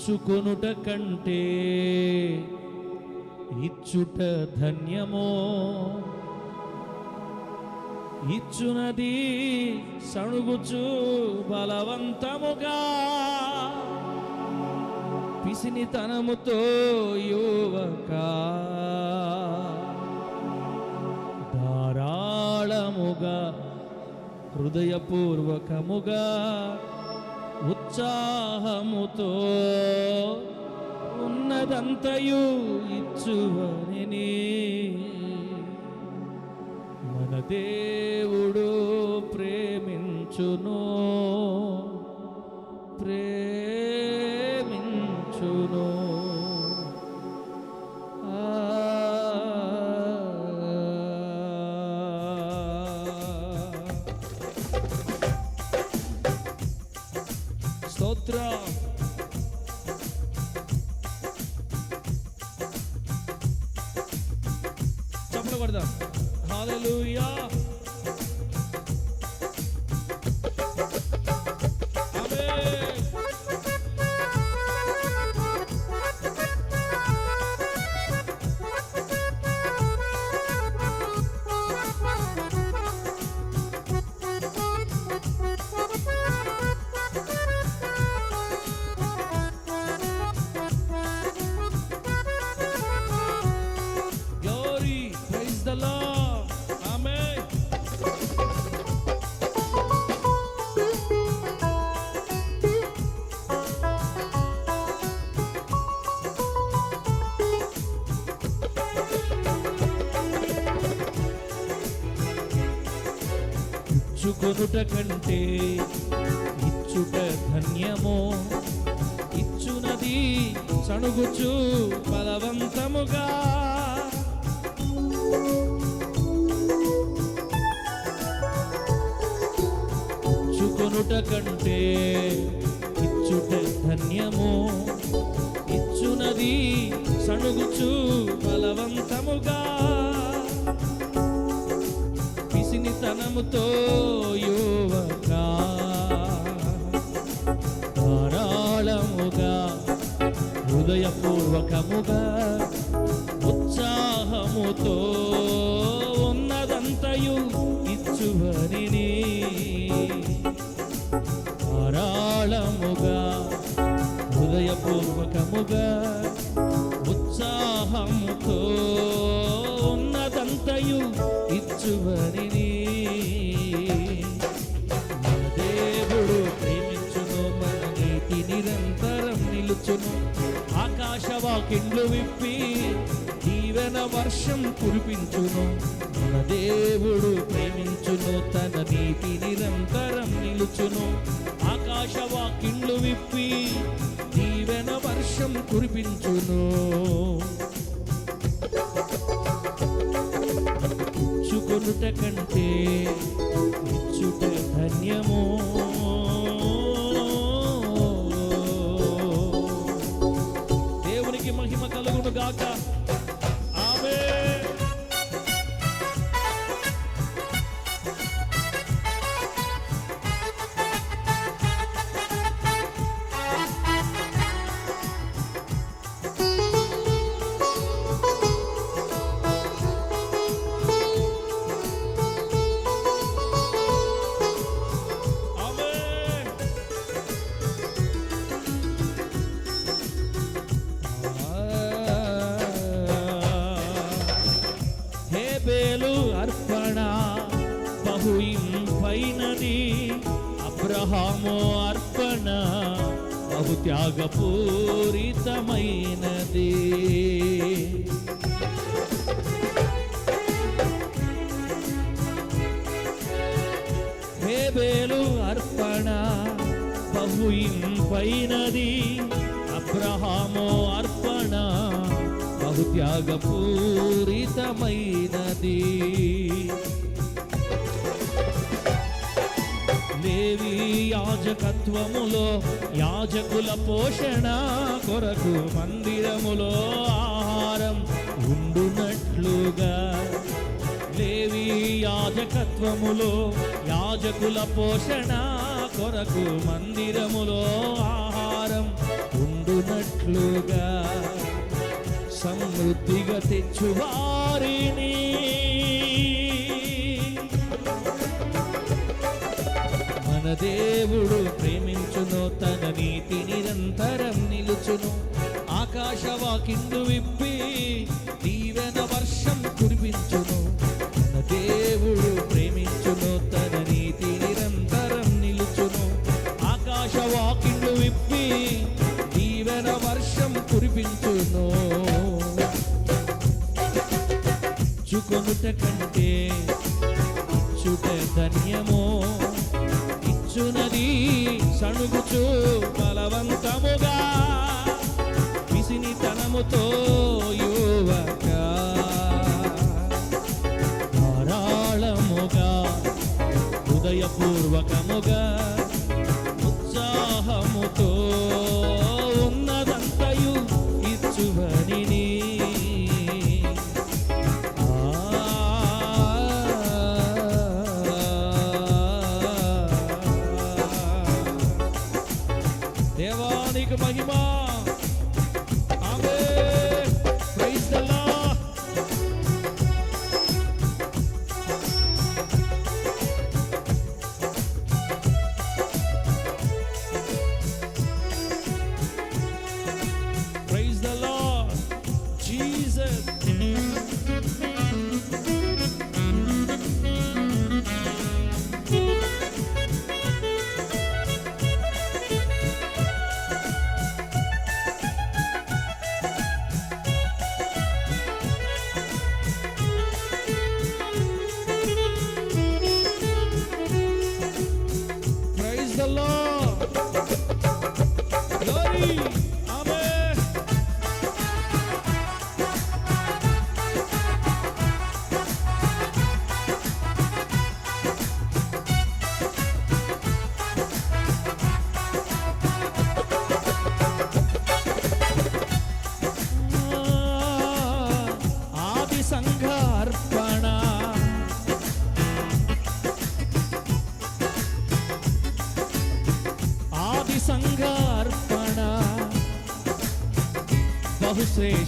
ఉచ్చుకొనుట కంటే ఇచ్చుట ధన్యమో. ఇచ్చునది సణుగుచు బలవంతముగా. పిసినితనముతో యువక ధారాళముగా హృదయపూర్వకముగా ఉత్సాహముతో ఉన్నదంతయు ఇచ్చువని మన దేవుడు ప్రేమించును ప్రేమించును. ఇచ్చుకొనుట కంటే ఇచ్చుట ధన్యమో. ఇచ్చునది చణుగుచు బలవంతముగా. ఇచ్చుకొనుట కంటే ఇచ్చుట ధన్యమో. ఇచ్చునది సణుగుచు బలవంతముగా. పిసినితనముతో యువక. ధారాళముగా హృదయపూర్వకముగా ఉత్సాహముతో ఉన్నదంతయు ఇచ్చువని ధారాళముగా హృదయపూర్వకముగా ఉత్సాహముతో ఉన్నదంతయు ఇచ్చువని దేవుడు ప్రేమించును మన నీతి నిరంతరం నిలుచును. ఆకాశవాకిండ్లు విప్పి దీవెన వర్షం కురిపించును. మన దేవుడు ప్రేమించును తన నీతి నిరంతరం నిలుచును. ఆకాశవాకిండ్లు విప్పి వర్షం కురిపించును. ఇచ్చుకొనుట కంటే ఇచ్చుట ధన్యమో. దేవునికి మహిమ కలుగును గాక అబ్రహాము అర్పణ బహు త్యాగపూరితమైనది హేబేలు అర్పణ బహుయింపైనది అబ్రహాము అర్పణ బహు త్యాగపూరితమైనది దేవి యాజకత్వములో యాజకుల పోషణ కొరకు మందిరములో ఆహారం ఉండునట్లుగా. దేవి యాజకత్వములో యాజకుల పోషణ కొరకు మందిరములో ఆహారం ఉండునట్లుగా. సమృద్ధిగా తెచ్చువారిని మన దేవుడు ప్రేమించును తన నీతి నిరంతరం నిలుచును. ఆకాశవాకిండు విప్పి దీవెన వర్షం కురిపించును. మన దేవుడు ప్రేమించును తన నీతి నిరంతరం నిలుచును. ఆకాశవాకిండు విప్పి దీవెన వర్షం కురిపించును. చుకొనుట కంటే ఇచ్చుట ధన్యమో. సణుగుచు బలవంతముగా విసినితనముతో యువక. ధారాళముగా హృదయపూర్వకముగా ఉత్సాహముతో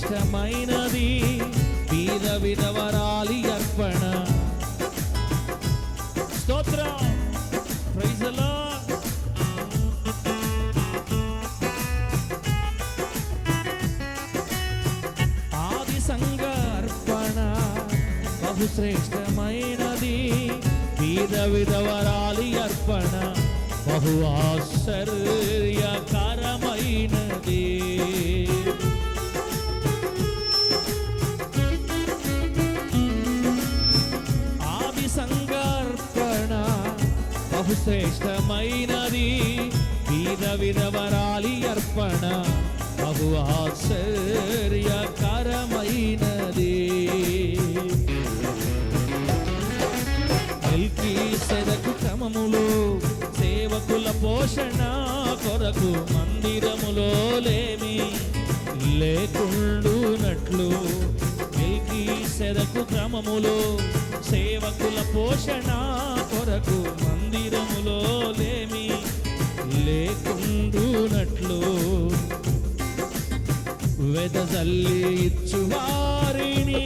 శ్రేష్టమైనది వీర విధవరాలి అర్పణ. స్తోత్ర. ప్రైజ్ ద లార్డ్ ఆది సంగర్పణ బహుశ్రేష్టమైనది. వీర విధవరాలి అర్పణ. బహు ఆశ్చర్యకరమైనది. శ్రేష్టమైనది. విధ విధవరాలి అర్పణ బహు ఆశ్చర్యకరమైనది. ఎల్కి సెదకు క్రమములో సేవకుల పోషణ కొరకు మందిరములో లేమి లేకుండునట్లు ఎల్కి క్రమములో సేవకుల పోషణ కొరకు మందిరములో లేమి లేకుండునట్లు వెదజల్లి ఇచ్చువారిని.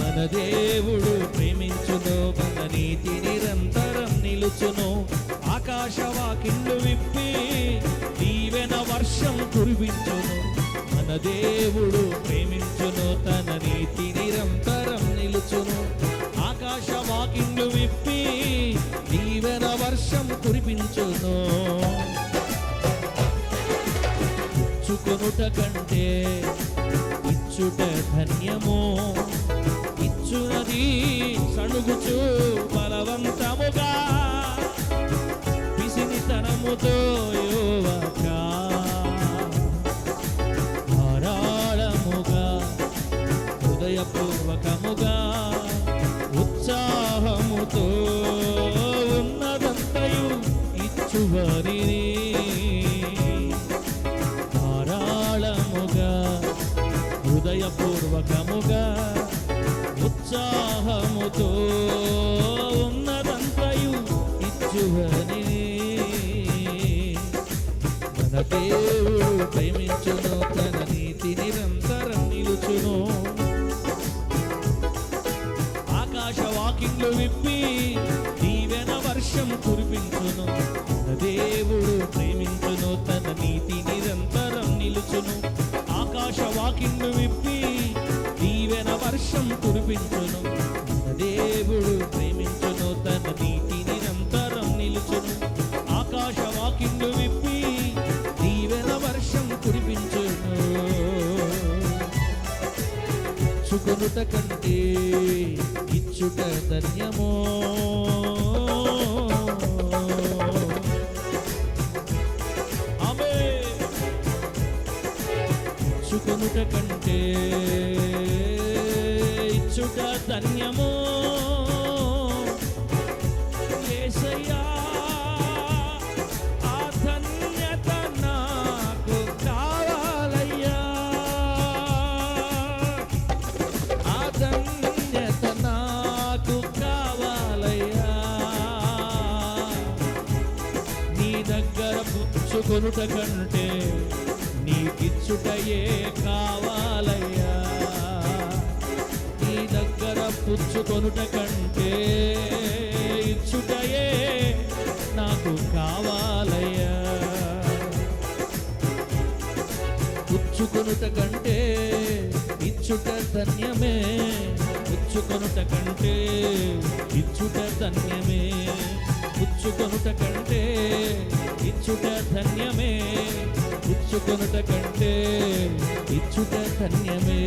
మన దేవుడు ప్రేమించును మన నీతి నిరంతరం నిలుచును. ఆకాశవాకిళ్ళు విప్పి దీవెన వర్షం కురిపించును. మన దేవుడు ప్రేమించును తన నీతి నిరంతరం నిలుచును. ఆకాశవాకిళ్ళు విప్పి దీవెన వర్షం కురిపించును. ఇచ్చుకొనుట కంటే ఇచ్చుట ధన్యము. ఇచ్చునది సణుగుచు బలవంతముగా. పిసినితనముతో యువక హృదయపూర్వకముగా ఉత్సాహముతో ఉన్నదంతయు ఇచ్చువరిని. ధారాళముగా హృదయపూర్వకముగా ఉత్సాహముతో ఉన్నదంతయు ఇచ్చువని దేవుడు ప్రేమించును తన నీతి నిరంతరం నిలుచును. విప్పి దీవెన వర్షం కురిపించును. దేవుడు ప్రేమించును తన నీతి నిరంతరం నిలుచును. ఆకాశ వాకిండు విప్పి దీవెన వర్షం కురిపించును. దేవుడు ప్రేమించును తన నీతి నిరంతరం నిలుచును. ఆకాశ వాకిండు విప్పి దీవెన వర్షం కురిపించును. చుకునుట కంటే ఇచ్చుట ధన్యమో ఆమేన్. కంటే ఇచ్చుట ధన్యమో ఏసయ్యా కొనుట కంటే నీకిచ్చుటయే కావాలయ్యా. నీ దగ్గర పుచ్చుకొనుట కంటే ఇచ్చుటయే నాకు కావాలయ్యా. పుచ్చుకొనుట కంటే ఇచ్చుట ధన్యమే. పుచ్చుకొనుట కంటే ఇచ్చుట ధన్యమే. పుచ్చుకొనుట కంటే ఇచ్చుట ధన్యమే. పుచ్చుకొనుట కంటే ఇచ్చుట ధన్యమే.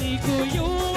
నీకు యో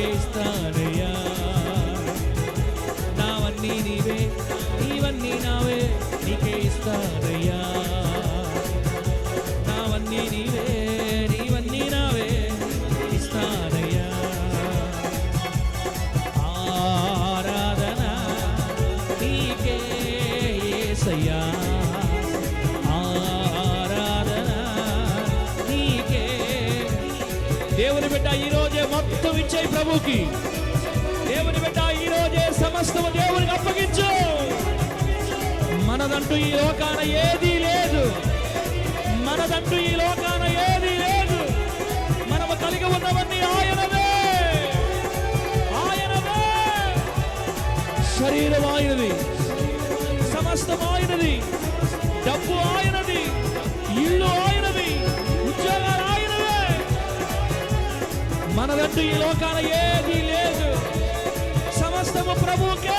que está రోజే ప్రభుకి. దేవుని బిడ్డ ఈ రోజే సమస్తము దేవునికి అప్పగించు. మనదంటూ ఈ లోకాన ఏదీ లేదు. మనదంటూ ఈ లోకాన ఏదీ లేదు. మనము కలిగి ఉన్నవన్నీ ఆయనవే. ఆయనవే. శరీరం ఆయనది. సమస్తం ఆయనది. డబ్బు ఆయనది. ఇల్లు ఆయన మన వెంట ఈ లోకాన ఏది లేదు. సమస్తము ప్రభుకే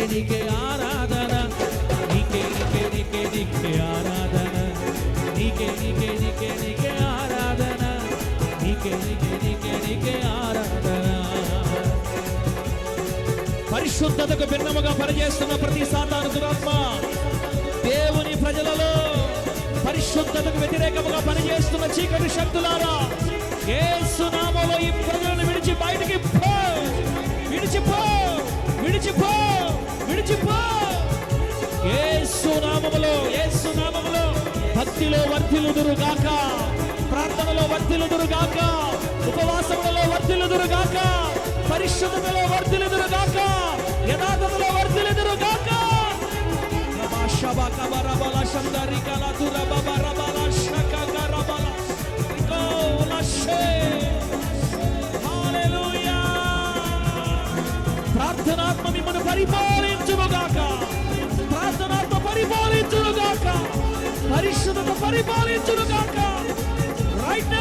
నికే నికే ఆరాధన నికే నికే నికే నికే ఆరాధన నికే నికే నికే నికే ఆరాధన నికే నికే నికే నికే ఆరాధన పరిశుద్ధతకు భిన్నముగా పనిచేస్తున్న ప్రతి సాతాను దురాత్మ దేవుని ప్రజలలో పరిశుద్ధతకు వ్యతిరేకముగా పనిచేస్తున్న చీకటి శక్తులారా యేసు నామములో ఈ ప్రజలను విడిచి బయటికి పో విడిచిపో విడిచిపో లేచిపో ఏసు నామములో ఏసు నామములో భక్తిలో వర్ధిలుదురుగాక ప్రార్థనలో వర్ధిలుదురుగాక ఉపవాసములలో వర్ధిలుదురుగాక పరిశుద్ధతలో వర్ధిలుదురుగాక యథార్థతలో వర్ధిలుదురుగాక రమా శబ కబ రబల శందరి కల దురబ పరిపాలించును కాక రైట్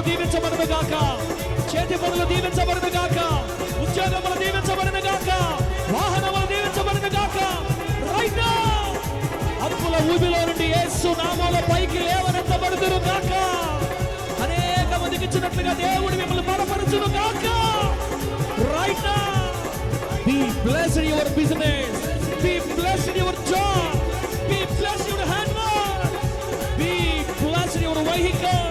పనులు దీవించబడదు గాక. చేతి పనులు దీవించబడదు గాక. ఉద్యోగములు దీవించబడదు గాక. వాహనములు దీవించబడదు గాక. అప్పుల ఊబిలో నుండి ఏసు నామాల పైకి లేవనెత్తబడుతురు గాక. అనేక మందికి ఇచ్చినట్లుగా దేవుడు మిమ్మల్ని బలపరచును గాక. Right be bless your business be bless your job be bless your hand be bless your vehicle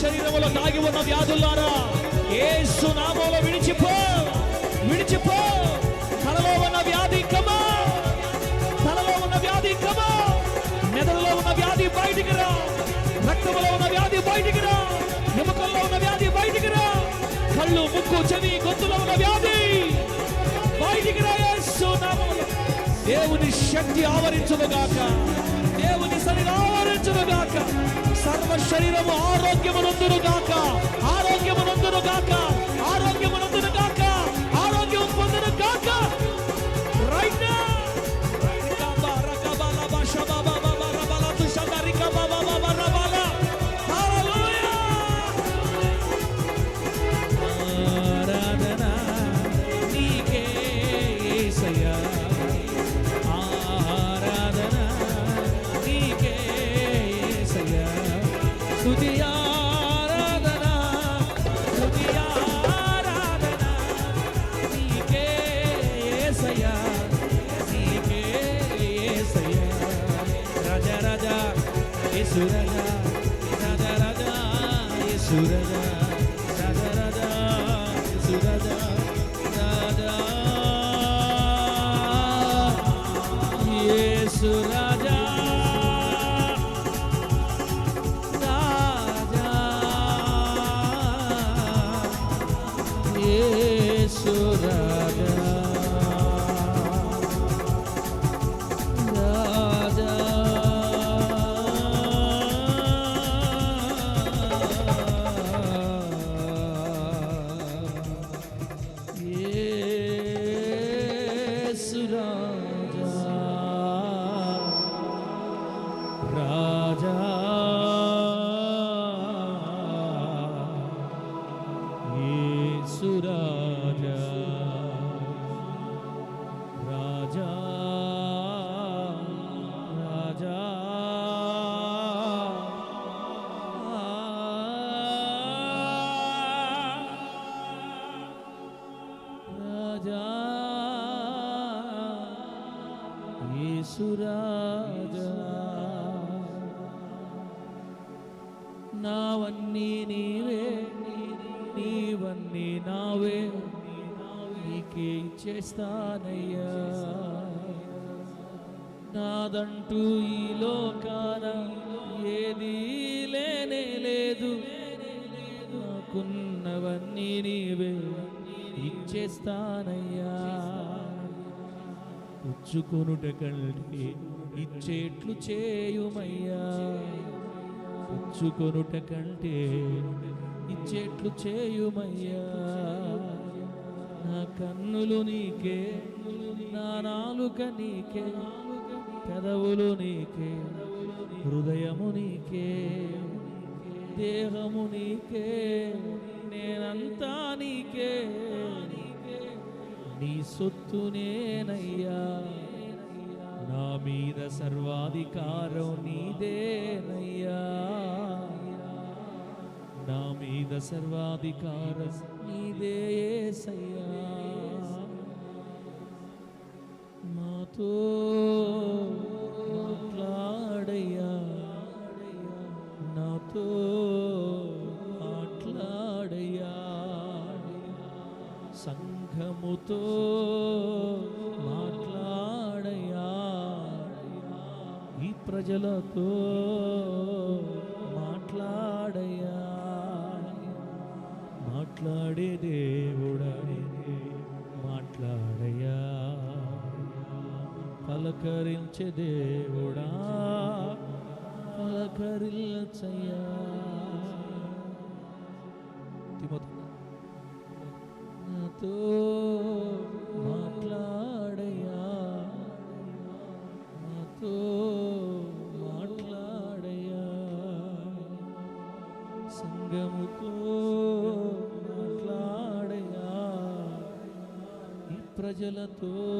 శరీరంలో దాగి ఉన్న వ్యాధులారా ఏ నామములో విడిచిపో విడిచిపో. తలలో ఉన్న వ్యాధి కమా తలలో ఉన్న వ్యాధి కమా మెదడులో ఉన్న వ్యాధి బయటికి రా రక్తంలో ఉన్న వ్యాధి బయటికి రా ఎముకల్లో ఉన్న వ్యాధి బయటికి రా. కళ్ళు ముక్కు చెవి గొంతులో ఉన్న వ్యాధి బయటికి రా యేసు దేవుని శక్తి ఆవరించును గాక దేవుని శరీరం ఆవరించును గాక సర్వ శరీరము ఆరోగ్యమునందును గాక ఆరోగ్యమునందును గాక ఆరోగ్యము యేసురాజా నావన్నీ నీవే నీవన్నీ నావే. నీకే చేస్తానయ్యా. నాదంటూ ఈ లోకాన ఏది లేనే లేదు. నాకున్నవన్నీ నీవే ఇచ్చేస్తానయ్యా పుచ్చుకొనుట కంటే ఇచ్చేట్లు చేయుమయ్యా. పుచ్చుకొనుట కంటే ఇచ్చేట్లు చేయుమయ్యా. నా కన్నులు నీకే నా నాలుక నీకే పెదవులు నీకే హృదయము నీకే దేహము నీకే నేనంతా నీకే. నీ సొత్తు నేనయ్యా. నా మీద సర్వాధికారం నీదేనయ్యా. నా మీద సర్వాధికారం నీదే యేసయ్యా మాతో మాట్లాడయ్యా. నాతో మాట్లాడయ్యా. సంఘముతో ప్రజలతో మాట్లాడయ్యా మాట్లాడే దేవుడే మాట్లాడయ్యా పలకరించే దేవుడా. పలకరించయ్యా. తిమోతి. మాట్లాడయ్యా ఈ ప్రజలతో